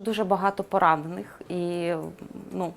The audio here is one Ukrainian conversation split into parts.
Дуже багато поранених і ну.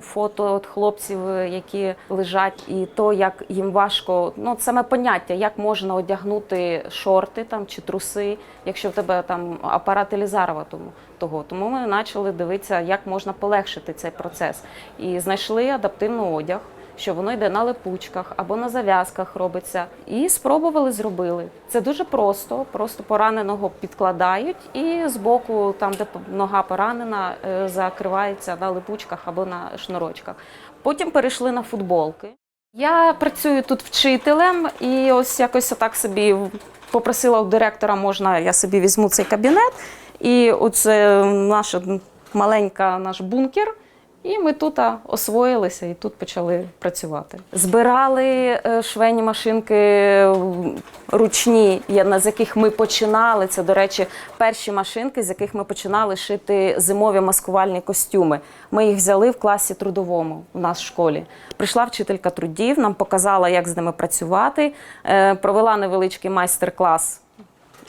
Фото от хлопців, які лежать, і то, як їм важко, ну саме поняття, як можна одягнути шорти там чи труси, якщо в тебе там апарат Елізарова тому того. Тому ми почали дивитися, як можна полегшити цей процес. І знайшли адаптивний одяг, що воно йде на липучках або на зав'язках робиться. І спробували, зробили. Це дуже просто. Просто пораненого підкладають, і збоку, там, де нога поранена, е, закривається на липучках або на шнурочках. Потім перейшли на футболки. Я працюю тут вчителем, і ось якось так собі попросила у директора, можна я собі візьму цей кабінет. І оце наша маленька наш бункер. І ми тут освоїлися і тут почали працювати. Збирали е, швейні машинки ручні, з яких ми починали. Це, до речі, перші машинки, з яких ми починали шити зимові маскувальні костюми. Ми їх взяли в класі трудовому у нас в школі. Прийшла вчителька трудів, нам показала, як з ними працювати, е, провела невеличкий майстер-клас,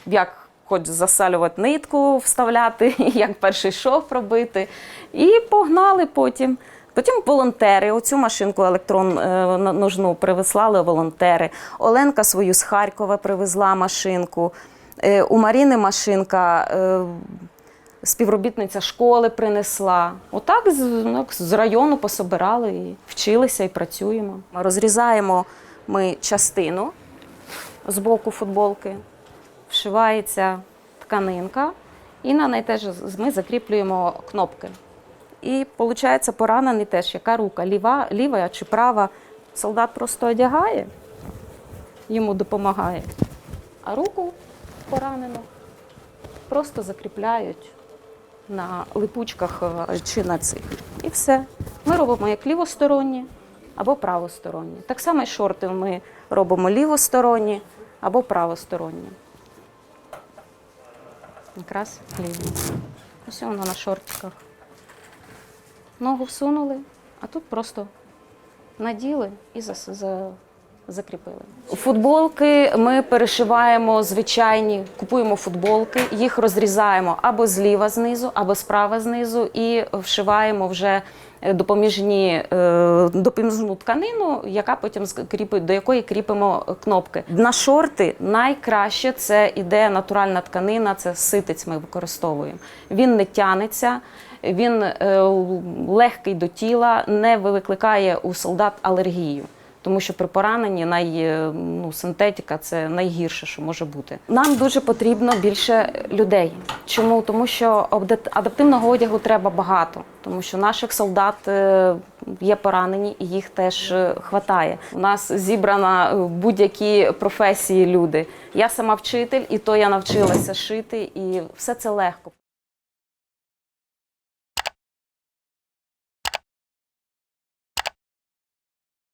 як хоч засалювати нитку, вставляти, як перший шов робити. І погнали потім. Потім волонтери. Оцю машинку електрон е, ножну привезли волонтери. Оленка свою з Харкова привезла машинку. Е, У Маріни машинка. е, Співробітниця школи принесла. Отак з району пособирали і вчилися і працюємо. Розрізаємо ми частину з боку футболки, вшивається тканинка, і на неї теж ми закріплюємо кнопки. І виходить поранений теж, яка рука, ліва, ліва чи права. Солдат просто одягає, йому допомагає, а руку поранену просто закріпляють на липучках е, чи на цих. І все. Ми робимо як лівосторонні або правосторонні. Так само і шорти ми робимо лівосторонні або правосторонні. Якраз ліві. Ось воно на шортиках. Ногу всунули, а тут просто наділи і за- закріпили. Футболки ми перешиваємо звичайні, купуємо футболки, їх розрізаємо або зліва знизу, або справа знизу, і вшиваємо вже е, допоміжні, е, допоміжну тканину, яка потім скріпи- до якої кріпимо кнопки. На шорти найкраще це іде натуральна тканина, це ситець ми використовуємо. Він не тянеться. Він е, легкий до тіла, не викликає у солдат алергію. Тому що при пораненні най, е, ну, синтетика це найгірше, що може бути. Нам дуже потрібно більше людей. Чому? Тому що адаптивного одягу треба багато, тому що наших солдат е, є поранені і їх теж е, хватає. У нас зібрана е, будь-які професії люди. Я сама вчитель, і то я навчилася шити, і все це легко.